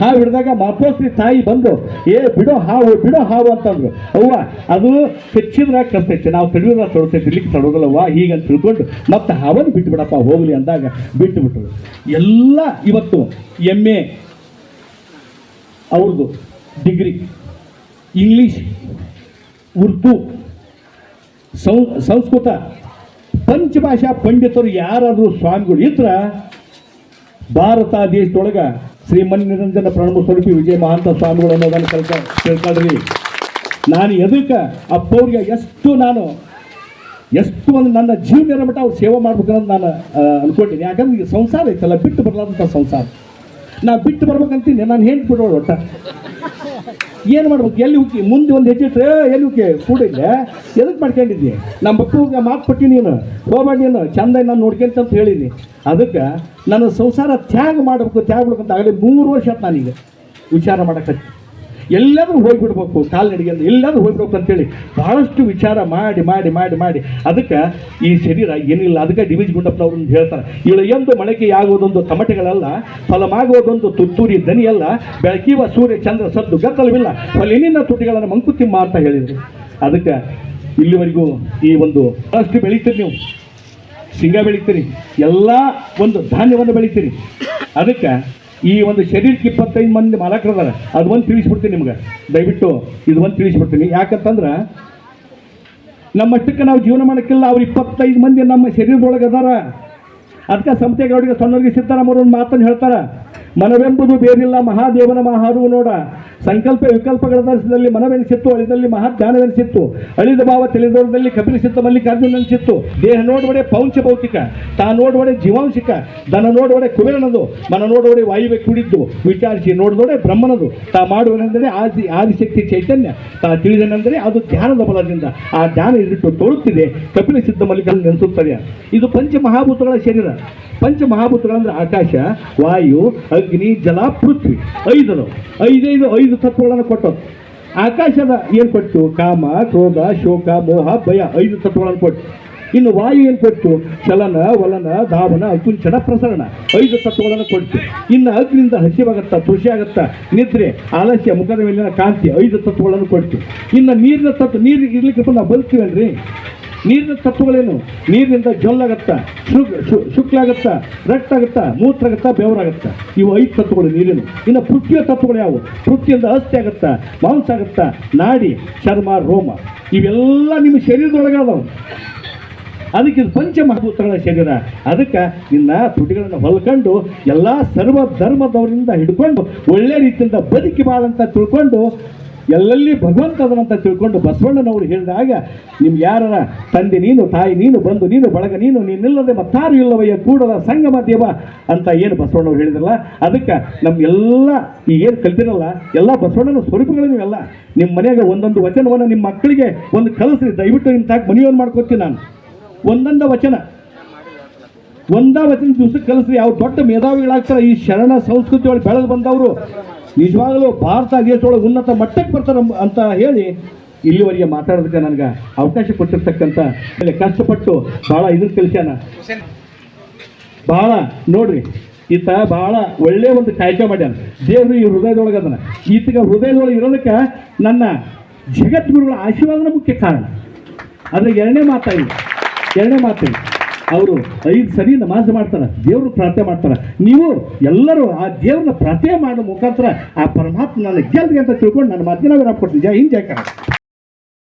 ಹಾವು ಹಿಡಿದಾಗ ಮಾಪೋಸ್ತಿ ತಾಯಿ ಬಂದು, ಏ, ಬಿಡೋ ಹಾವು ಬಿಡೋ ಹಾವು ಅಂತಂದ್ರು. ಅವ್ವ, ಅದು ಕಚ್ಚಿದ್ರೆ ಕರ್ತೈತೆ ನಾವು ತಡೆಯೋದ್ರ ತೊಡ್ತೈತೆ ಇಲ್ಲಿಗೆ ತಡೋಗಲ್ಲವ್ವ ಹೀಗಂತ ತಿಳ್ಕೊಂಡು ಮತ್ತೆ ಹಾವನ್ನು ಬಿಟ್ಟು ಬಿಡಪ್ಪ ಹೋಗ್ಲಿ ಅಂದಾಗ ಬಿಟ್ಟು ಬಿಟ್ಟರು ಎಲ್ಲ ಇವತ್ತು ಎಂ ಎ ಅವ್ರದ್ದು ಡಿಗ್ರಿ. ಇಂಗ್ಲೀಷ್, ಉರ್ದು ಸಂಸ್ಕೃತ, ಪಂಚಭಾಷಾ ಪಂಡಿತರು ಯಾರಾದರೂ ಸ್ವಾಮಿಗಳು ಇದ್ರ, ಭಾರತ ದೇಶದೊಳಗೆ ಶ್ರೀ ಮನ್ನಿರಂಜನ ಪ್ರಣಮ ಸ್ವರೂಪಿ ವಿಜಯ ಮಹಾಂತ ಸ್ವಾಮಿಗಳು ಅನ್ನೋದನ್ನು ಕಲ್ಕ ತಿಳ್ಕೊಳ್ರಿ ನಾನು ಎದಕ್ಕೆ ಅಪ್ಪವ್ರಿಗೆ ಎಷ್ಟು ನಾನು, ಎಷ್ಟು ಒಂದು ನನ್ನ ಜೀವನ ಮಟ್ಟ ಅವ್ರು ಸೇವೆ ಮಾಡ್ಬೇಕನ್ನೋದು ನಾನು ಅನ್ಕೊಂಡಿನಿ ಯಾಕಂದ್ರೆ ಈಗ ಸಂಸಾರ ಐತಲ್ಲ, ಬಿಟ್ಟು ಬರಲಾದಂಥ ಸಂಸಾರ. ನಾ ಬಿಟ್ಟು ಬರ್ಬೇಕಂತೀನಿ, ನಾನು ಹೆಂಗೆ ಬಿಡೋಳು ಒಟ್ಟ. ಏನು ಮಾಡ್ಬೇಕು? ಎಲ್ಲಿ ಹುಕ್ಕಿ ಮುಂದೆ ಒಂದು ಹೆಜ್ಜೆ ಎಲ್ಲಿ ಹುಕ್ಕಿ ಕೂಡ ಇಲ್ಲ. ಎದಕ್ಕೆ ಮಾಡ್ಕೊಂಡಿದ್ದಿ? ನಮ್ಮ ಮಕ್ಕಳಿಗೆ ಮಾತು ಕೊಟ್ಟಿ ನೀನು. ಹೋಗ್ಬೇಡ ನೀನು. ಚಂದ ನಾನು ನೋಡ್ಕೊಂತ ಅಂತ ಹೇಳಿನಿ ಅದಕ್ಕೆ ನನ್ನ ಸಂಸಾರ ತ್ಯಾಗ ಮಾಡಬೇಕು, ತ್ಯಾಗ ಮಾಡ್ಬೇಕು ಆಗಲಿ, ಮೂರು ವರ್ಷ ಆಯ್ತು ನಾನೀಗ. ವಿಚಾರ ಮಾಡಕ್ಕೆ ಎಲ್ಲಾದ್ರೂ ಹೋಗ್ಬಿಡ್ಬೇಕು, ಕಾಲ್ನಡಿಗೆ ಅಂದ್ರೆ ಎಲ್ಲಾದ್ರೂ ಹೋಗ್ಬಿಡ್ಬೇಕು ಅಂತೇಳಿ ಬಹಳಷ್ಟು ವಿಚಾರ ಮಾಡಿ ಮಾಡಿ ಮಾಡಿ ಮಾಡಿ. ಅದಕ್ಕೆ ಈ ಶರೀರ ಏನಿಲ್ಲ, ಅದಕ್ಕೆ ಡಿ ವಿಜ್ ಗುಂಡಪ್ಪನವ್ರು ಹೇಳ್ತಾರೆ ಇವಳು ಎಂದು ಮಳಕೆ ಆಗುವುದೊಂದು ತಮಟೆಗಳಲ್ಲ, ಫಲಮಾಗುವುದೊಂದು ತುತ್ತೂರಿ ದನಿಯಲ್ಲ, ಬೆಳಕಿವ ಸೂರ್ಯ ಚಂದ್ರ ಸದ್ದು ಗದ್ದಲವಿಲ್ಲ ಫಲಿನಿನ ತುಟಿಗಳನ್ನು ಮಂಕುತಿಮ್ಮ ಅಂತ ಹೇಳಿದರು. ಅದಕ್ಕೆ ಇಲ್ಲಿವರೆಗೂ ಈ ಒಂದು ಬಹಳಷ್ಟು ಬೆಳೀತೀರಿ ನೀವು. ಶೇಂಗಾ ಬೆಳಿತೀರಿ, ಎಲ್ಲ ಒಂದು ಧಾನ್ಯವನ್ನು ಬೆಳಿತೀರಿ. ಅದಕ್ಕೆ ಈ ಒಂದು ಶರೀರಕ್ಕೆ ಇಪ್ಪತ್ತೈದು ಮಂದಿ ಮಾಲಕರದಾರ ಅದು ಒಂದು ತಿಳಿಸ್ಬಿಡ್ತೀನಿ ನಿಮ್ಗೆ. ದಯವಿಟ್ಟು ಇದು ಒಂದು ತಿಳಿಸ್ಬಿಡ್ತೀನಿ. ಯಾಕಂತಂದ್ರೆ ನಮ್ಮಷ್ಟಕ್ಕೆ ನಾವು ಜೀವನ ಮಾಡೋಕ್ಕಿಲ್ಲ, ಅವ್ರು ಇಪ್ಪತ್ತೈದು ಮಂದಿ ನಮ್ಮ ಶರೀರದೊಳಗೆ ಅದಾರ. ಅದಕ್ಕೆ ಸಂತೆಗೌಡಿಗೆ ಸಣ್ಣವ್ರಿಗೆ ಸಿದ್ದರಾಮಯ್ಯ ಒಂದು ಮಾತನ್ನು ಹೇಳ್ತಾರ. ಮನವೆಂಬುದು ಬೇರಿಲ್ಲ. ಮಹಾದೇವನ ಮಹಾರು ನೋಡ. ಸಂಕಲ್ಪ ವಿಕಲ್ಪಗಳ ದರ್ಶನದಲ್ಲಿ ಮನವೆನಿಸಿತ್ತು, ಅಳಿದಲ್ಲಿ ಮಹಾಜ್ಞಾನವೆನಿಸಿತ್ತು. ಅಳಿದ ಭಾವ ತಿಳಿದೋರದಲ್ಲಿ ಕಪಿಲಿಸಿತ್ತ ಮಲ್ಲಿಕಾರ್ಜುನ ಅನಿಸಿತ್ತು ದೇಹ ನೋಡುವಡೆ ಪೌಂಚ ಭೌತಿಕ, ತಾ ನೋಡುವಡೆ ಜೀವಾಂಶಿಕ, ದನ ನೋಡುವಡೆ ಕುಬೇರನದು, ಮನ ನೋಡುವಡೆ ವಾಯುವೆ ಕುಡಿದ್ದು, ವಿಚಾರಿಸಿ ನೋಡಿದೋಡೆ ಬ್ರಹ್ಮನದು. ತಾ ಮಾಡುವನೆಂದರೆ ಆದಿ, ಆದಿಶಕ್ತಿ ಚೈತನ್ಯ, ತಾ ತಿಳಿದನೆಂದರೆ ಅದು ಧ್ಯಾನದ ಬಲದಿಂದ. ಆ ಧ್ಯಾನ ಇದ್ದಿಟ್ಟು ತೋರುತ್ತಿದೆ ಕಪಿಲ ಸಿದ್ಧ ಮಲ್ಲಿಕಾರ್ಜುನ ನೆನೆಸುತ್ತದೆ ಇದು ಪಂಚಮಹಾಭೂತಗಳ ಶರೀರ. ಪಂಚಮಹಾಭೂತಗಳಂದ್ರೆ ಆಕಾಶ, ವಾಯು ಅಗ್ನಿ, ಜಲ, ಪೃಥ್ವಿ. ಐದನು ಐದೈದು, ಐದು ತತ್ವಗಳನ್ನು ಕೊಟ್ಟವು ಆಕಾಶದ ಏನು ಕೊಟ್ಟು ಕಾಮ, ಕ್ರೋಧ, ಶೋಕ, ಮೋಹ, ಭಯ, ಐದು ತತ್ವಗಳನ್ನು ಕೊಟ್ಟು ಇನ್ನು ವಾಯು ಏನು ಕೊಟ್ಟು ಚಲನ, ವಲನ, ಧಾವನ, ಅಕುಂಚನ, ಪ್ರಸರಣ, ಐದು ತತ್ವಗಳನ್ನು ಕೊಟ್ಟು ಇನ್ನು ಅಗ್ನಿಂದ ಹಸಿವಾಗತ್ತ ಆಗತ್ತ ನಿದ್ರೆ, ಆಲಸ್ಯ, ಮುಖದ ಮೇಲಿನ ಕಾಂತಿ, ಐದು ತತ್ವಗಳನ್ನು ಕೊಟ್ಟು ಇನ್ನು ನೀರಿನ ತತ್ವ ನೀರು ಇರ್ಲಿಕ್ಕೆ ನಾವು ಬದುಕ್ತೀವಲ್ರಿ ನೀರಿನ ತತ್ವಗಳೇನು ನೀರಿನಿಂದ ಜೊಲ್ಲಾಗತ್ತ? ಶುಕ್ಲಾಗತ್ತ? ಮೂತ್ರ ಮೂತ್ರಾಗತ್ತ? ಬೆವರಾಗತ್ತ? ಇವು ಐದು ತತ್ವಗಳು ನೀರಿನ. ಇನ್ನು ಪೃಥ್ವಿಯ ತತ್ವಗಳು ಯಾವುವು? ಪೃಥ್ವಿಯಿಂದ ಅಸ್ಥಿ ಆಗತ್ತ? ಮಾಂಸ ಆಗತ್ತ? ನಾಡಿ, ಚರ್ಮ, ರೋಮ. ಇವೆಲ್ಲ ನಿಮ್ಮ ಶರೀರದೊಳಗಾದವು. ಅದಕ್ಕೆ ಇದು ಪಂಚಮಹಾಭೂತಗಳ ಶರೀರ. ಅದಕ್ಕೆ ನಿನ್ನ ತುಟಿಗಳನ್ನು ಹೊಲ್ಕೊಂಡು ಎಲ್ಲ ಸರ್ವ ಧರ್ಮದವರಿಂದ ಹಿಡ್ಕೊಂಡು ಒಳ್ಳೆ ರೀತಿಯಿಂದ ಬದುಕಿ ಬಾಳಂತ ತಿಳ್ಕೊಂಡು ಎಲ್ಲೆಲ್ಲಿ ಭಗವಂತ ಅದನಂತ ತಿಳ್ಕೊಂಡು ಬಸವಣ್ಣನವರು ಹೇಳಿದಾಗ ನಿಮ್ಗೆ ಯಾರ ತಂದೆ ನೀನು, ತಾಯಿ ನೀನು ಬಂದು ನೀನು, ಬಳಗ ನೀನು, ನೀನಿಲ್ಲದೆ ಮತ್ತಾರು ಇಲ್ಲವಯ್ಯ ಕೂಡದ ಸಂಗಮ ದೇವ ಅಂತ ಏನು ಬಸವಣ್ಣವ್ರು ಹೇಳಿದ್ರಲ್ಲ, ಅದಕ್ಕೆ ನಮ್ಗೆಲ್ಲ ಈ ಏನು ಕಲ್ತಿರಲ್ಲ, ಎಲ್ಲ ಬಸವಣ್ಣನ ಸ್ವರೂಪಗಳು ನೀವೆಲ್ಲ. ನಿಮ್ಮ ಮನೆಯಾಗ ಒಂದೊಂದು ವಚನವನ್ನು ನಿಮ್ಮ ಮಕ್ಕಳಿಗೆ ಒಂದು ಕಲಿಸ್ರಿ, ದಯವಿಟ್ಟು ನಿಮ್ಮ ತಾಕ ಮನೆಯನ್ನು ಮಾಡ್ಕೊತೀನಿ ನಾನು. ಒಂದೊಂದು ವಚನ. ಒಂದ ವಚನ ದಿವಸಕ್ಕೆ ಕಲಿಸ್ರಿ ಅವ್ರು ದೊಡ್ಡ ಮೇಧಾವಿಗಳಾಗ್ತಾರೆ, ಈ ಶರಣ ಸಂಸ್ಕೃತಿ ಒಳಗೆ ಬೆಳೆದು ಬಂದವರು. ನಿಜವಾಗಲೂ ಭಾರತ ದೇಶದೊಳಗೆ ಉನ್ನತ ಮಟ್ಟಕ್ಕೆ ಬರ್ತಾರೆ ಅಂತ ಹೇಳಿ ಇಲ್ಲಿವರೆಗೆ ಮಾತಾಡೋದಕ್ಕೆ ನನಗೆ ಅವಕಾಶ ಕೊಟ್ಟಿರ್ತಕ್ಕಂಥ ಕಷ್ಟಪಟ್ಟು ಭಾಳ ಇದನ್ನ ಕಲಿಸ್ಯಾನ. ಭಾಳ, ನೋಡ್ರಿ, ಈತ ಭಾಳ ಒಳ್ಳೆ ಒಂದು ಕಾಯ್ಕೆ ಮಾಡ್ಯಾನ. ದೇವರು ಈ ಹೃದಯದೊಳಗೆ ಅದನ್ನ ಈತಗ ಹೃದಯದೊಳಗೆ ಇರೋದಕ್ಕೆ ನನ್ನ ಜಗದ್ಗುರುಗಳ ಆಶೀರ್ವಾದನ ಮುಖ್ಯ ಕಾರಣ. ಅದ್ರ ಎರಡನೇ ಮಾತಾಡಿ. ಎರಡನೇ ಮಾತಾಡಿ. ಅವರು ಐದು ಸರಿ ನಮಾಜ್ ಮಾಡ್ತಾರೆ, ದೇವರು ಪ್ರಾರ್ಥನೆ ಮಾಡ್ತಾರೆ. ನೀವು ಎಲ್ಲರೂ ಆ ದೇವ್ರನ್ನ ಪ್ರಾರ್ಥನೆ ಮಾಡೋ ಮುಖಾಂತರ ಆ ಪರಮಾತ್ಮ ನನ್ನ ಗೆಲ್ಗೆ ಅಂತ ತಿಳ್ಕೊಂಡು ನನ್ನ ಮಾತಿನ ವಿರಾಮ ಕೊಡ್ತೀನಿ ಜೈ ಹಿಂದ್